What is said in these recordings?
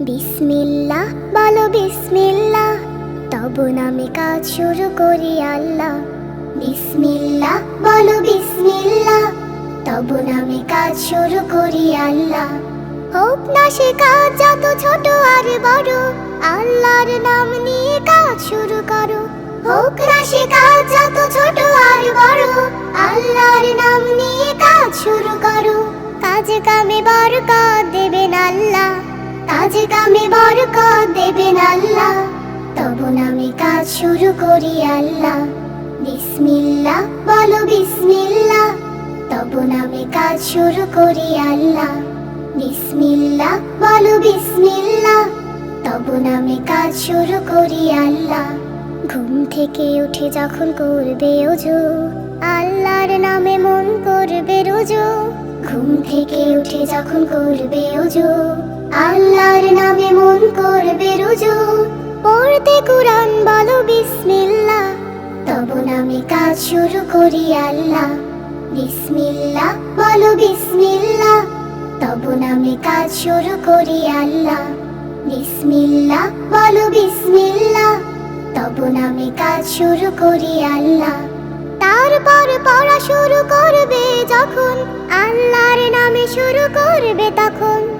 বিসমিল্লাহ, বলো বিসমিল্লাহ। তব নামে কাজ শুরু করি আল্লাহ। বিসমিল্লা বলো বিসমিল্লাহ। তব নামে কাজ শুরু করি আল্লাহ। হোক না সে কাজ, যত ছোট আর বড়, আল্লাহর নাম নিয়ে কাজ শুরু করো। হোক না সে কাজ, যত ছোট আর বড়, আল্লাহর নাম নিয়ে কাজ শুরু করো। কাজে কামে বরকত দেবেন আল্লাহ। কাজে কামে বরকত দেবেন আল্লাহ। তবু নামে কাজ শুরু করি আল্লাহ। বিসমিল্লাহ, বলো বিসমিল্লাহ। তবু নামে কাজ শুরু করি আল্লাহ। বিসমিল্লাহ, বলো বিসমিল্লাহ। তবু নামে কাজ শুরু করি আল্লাহ। ঘুম থেকে উঠে যখন করবে ওজো আল্লাহর নামে মন করবে রোজো। ঘুম থেকে উঠে যখন করবে ওজো আল্লাহর নামে মন করবে রোজো। পড়তে কোরআন বলো, বিসমিল্লাহ। তবু নামে কাজ শুরু করি আল্লাহ। বিসমিল্লাহ বলো, বিসমিল্লাহ। তবু নামে কাজ শুরু করি আল্লাহ। বিসমিল্লাহ বলো, বিসমিল্লাহ। তবু নামে কাজ শুরু করি আল্লাহ। তারপর পড়া শুরু করবে যখন। আল্লাহর নামে শুরু করবে তখন।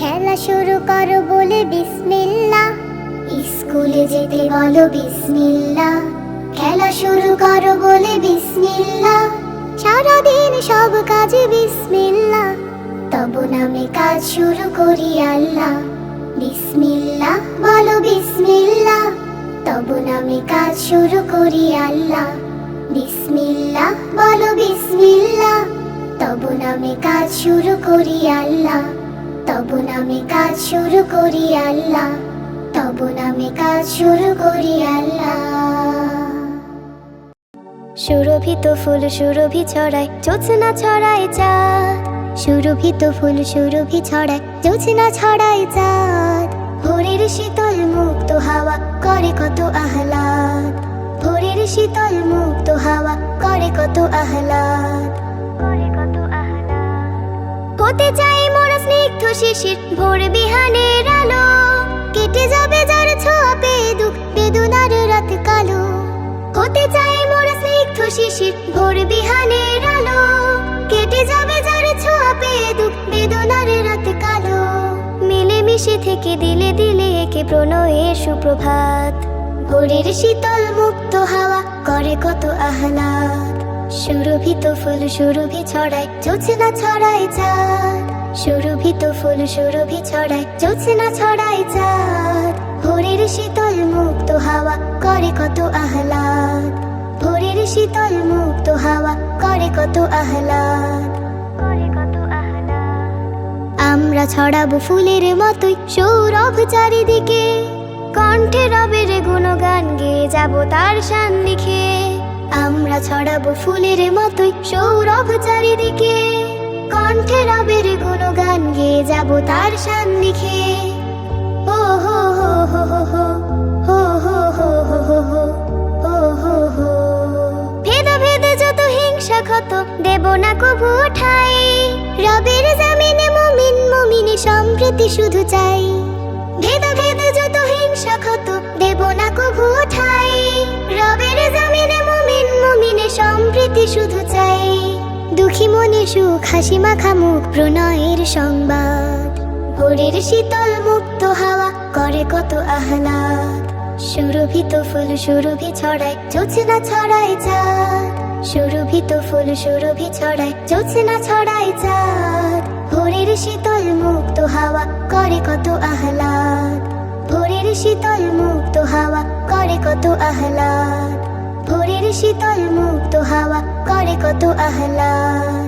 খেলা শুরু করো বলে বিসমিল্লাহ স্কুলে যেতে বলো বিসমিল্লাহ খেলা শুরু করো বলে বিসমিল্লাহ সারাদিন সব কাজে বিসমিল্লাহ তবু নামে কাজ শুরু করি আল্লাহ। বিসমিল্লাহ বলো বিসমিল্লাহ তবু নামে কাজ শুরু করি আল্লাহ। বিসমিল্লাহ বলো বিসমিল্লাহ তবু নামে কাজ শুরু করি আল্লাহ। তবু নামে কাজ শুরু করি আল্লাহ। তবু নামে কাজ শুরু করি আল্লাহ। সুরভিত ফুল সুরভি ছড়ায় জোৎস্না ছড়ায় চাঁদ। সুরভিত ফুল সুরভি ছড়ায় জোৎস্না ছড়ায় চাঁদ। ভোরের শীতল মুক্ত হাওয়া করে কত আহ্লাদ। ভোরের শীতল মুক্ত হাওয়া করে কত আহ্লাদ। করে কত আহ্লাদ। হতে চাই স্নিগ্ধ শিশির, ভোর বিহানের আলো। কেটে যাবে যার ছোঁয়া পেয়ে দুঃখ, বেদনার রাত কালো। হতে চাই মোরা স্নিগ্ধ শিশির, ভোর বিহানের আলো। কেটে যাবে যার ছোঁয়া পেয়ে দুঃখ, বেদনার রাত কালো। মিলে মিশে থেকে দিলে দিলে একে প্রণয়ের সুপ্রভাত। ভোরের শীতল মুক্ত হাওয়া করে কত আহ্লাদ। সুরভিত ফুল, সুরভি ছড়ায় জোৎস্না ছড়ায় চাঁদ। সুরভিত ফুল সুরভি ছড়ায় জোৎস্না ছড়ায় চাঁদ। ভোরের শীতল মুক্ত হাওয়া করে কত আহ্লাদ। ভোরের শীতল মুক্ত হাওয়া করে কত আহ্লাদ। করে কত আহ্লাদ। আমরা ছড়াবো ফুলের মতোই সৌরভ চারিদিকে। কণ্ঠে রবের গুণগান গেয়ে যাব তার শান লিখে আমরা ছড়াবো ফুলের মতোই সৌরভ চারিদিকে। কণ্ঠে রবের গুণগান গেয়ে যাব তার শান লিখে ও হো হো হো হো হো হো হো হো হো হো হো হো হো ভেদা ভেদে যত হিংসা ক্ষত দেব না কবু ঠাই রবের জামিনে মুমিন মুমিনে সম্প্রীতি শুধু চাই ভেদা ভেদে যত হিংসা ক্ষত দেব না কবু ঠাই রবের জামিনে মুমিন মুমিনে সম্প্রীতি শুধু চাই দুঃখী মনে সুখ, হাসি মাখা মুখ, প্রণয়ের সংবাদ। ভোরের শীতল মুক্ত হাওয়া করে কত আহ্লাদ। সুরভিত ফুল, সুরভি ছড়ায় জোৎস্না ছড়ায় চাঁদ। সুরভিত ফুল, সুরভি ছড়ায় জোৎস্না ছড়ায় চাঁদ। ভোরের শীতল মুক্ত হাওয়া করে কত আহ্লাদ। ভোরের শীতল মুক্ত হাওয়া করে কত আহ্লাদ। ভোরের শীতল মুক্ত হাওয়া করে কত আহ্লাদ।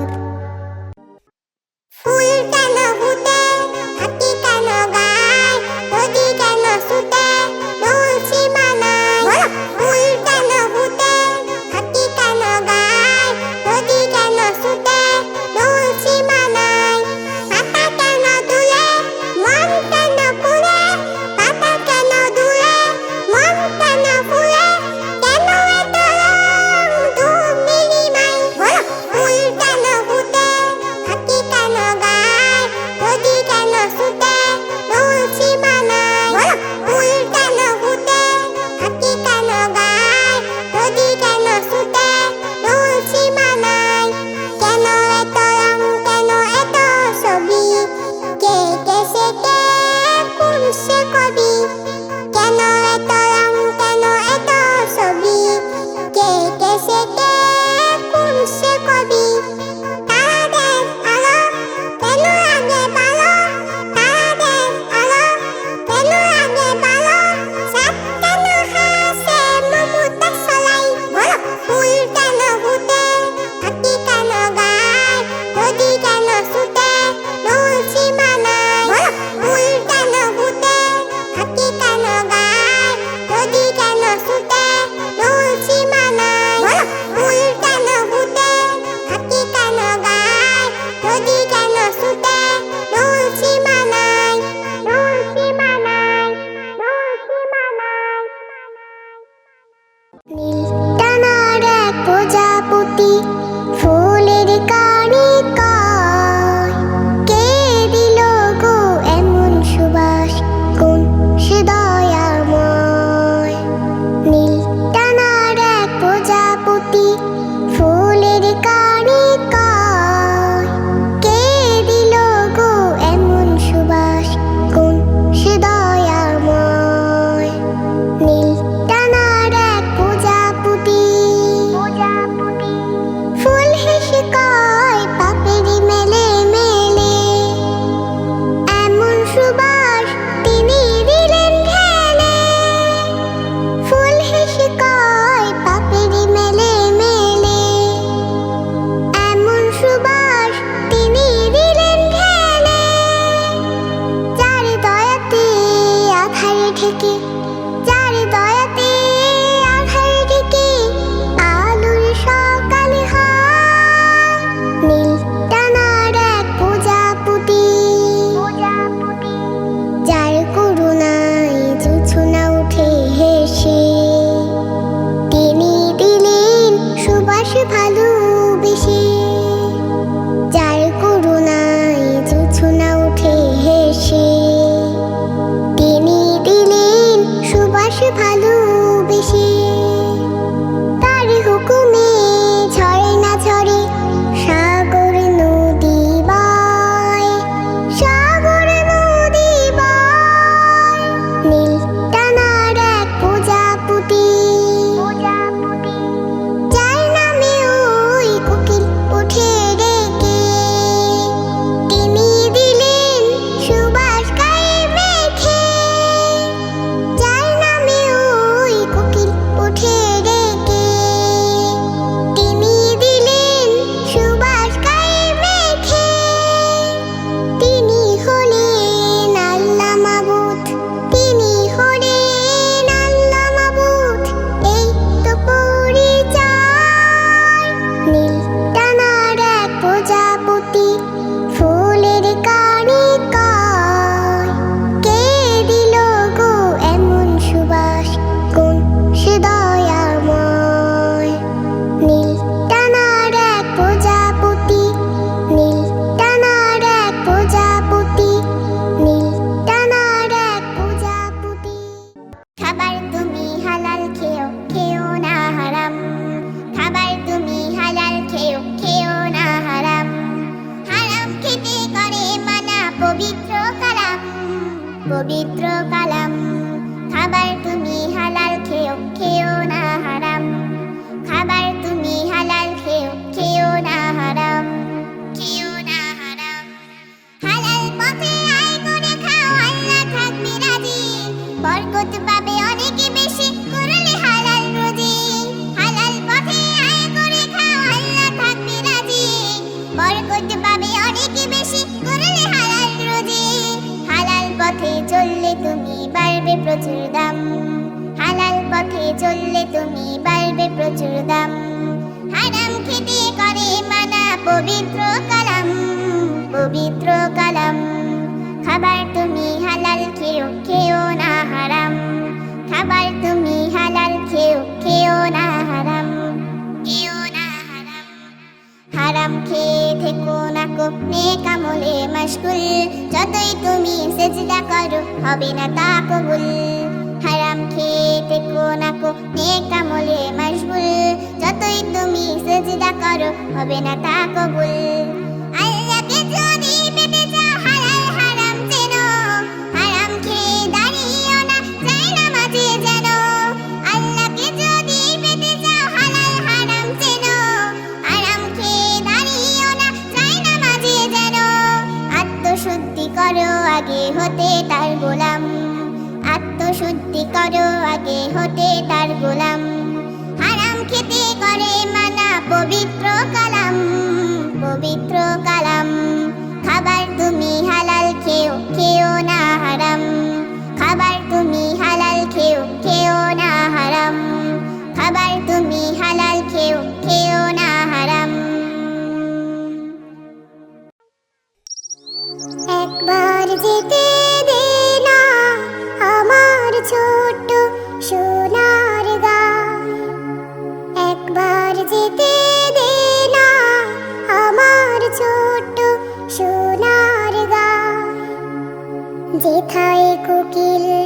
পবিত্র কালাম খাবার করলে তুমি বাড়বে প্রচুর দাম। হারাম খেতে করে মানা পবিত্র কালাম পবিত্র কালাম। খাবার তুমি হালাল খেয়েও খেয়েও না হারাম। খাবার তুমি হালাল খেয়েও খেয়েও না হারাম। খেয়েও না হারাম। হারাম খেয়ে থেকো না কপনে কামলে মাসকুল যতই তুমি সেজদা করো, হবে না তা কবুল। হারাম খেতে কো না কো নেকামলে মশগুল। যতই তুমি সেজদা করো, হবে না তা কবুল। হতে তার গোলাম। হারাম খেতে করে মানা পবিত্র কালাম। পবিত্র কালাম যেথায় কোকিল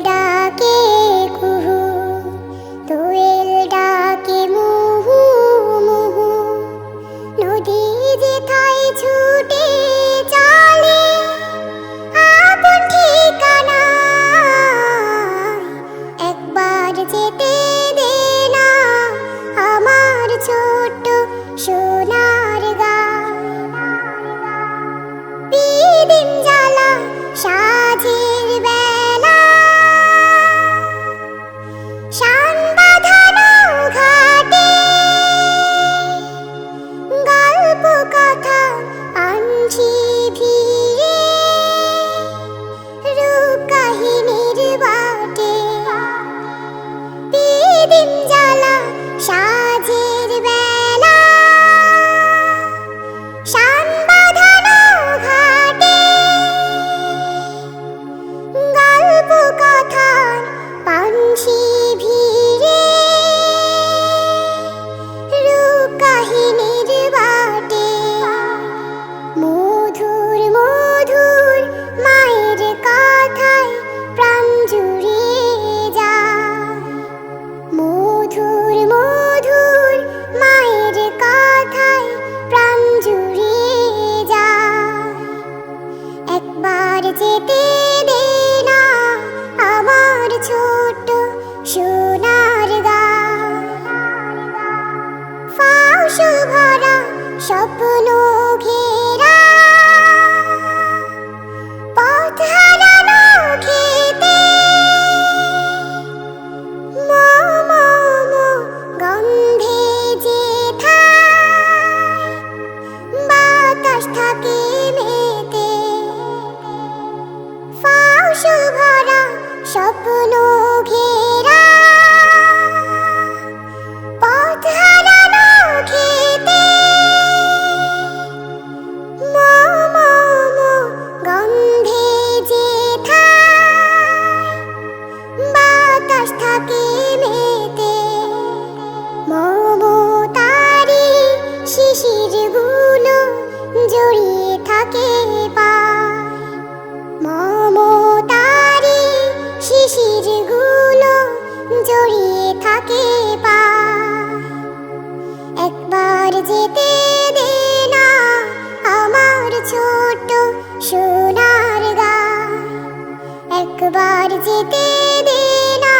একবার যেতে দে না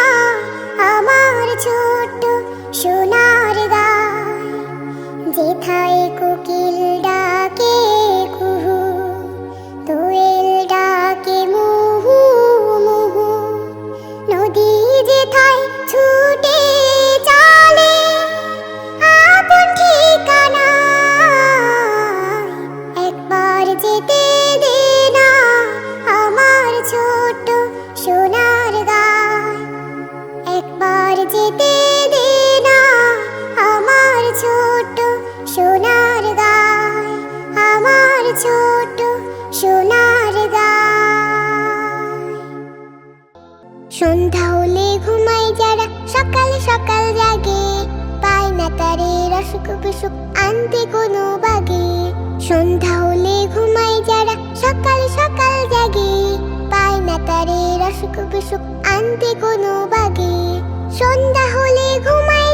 আমার ছোট্ট সোনার সন্ধ্যা হলে ঘুমাই যারা, সকাল সকাল জাগে। পায় না তারে রসুক বিসুক আনতে কোনো বাগে। সন্ধ্যা হলে ঘুমাই যারা, সকাল সকাল জাগে। পায় না তারে রসুক বিসুক আনতে কোনো বাগে। সন্ধ্যা হলে ঘুমাই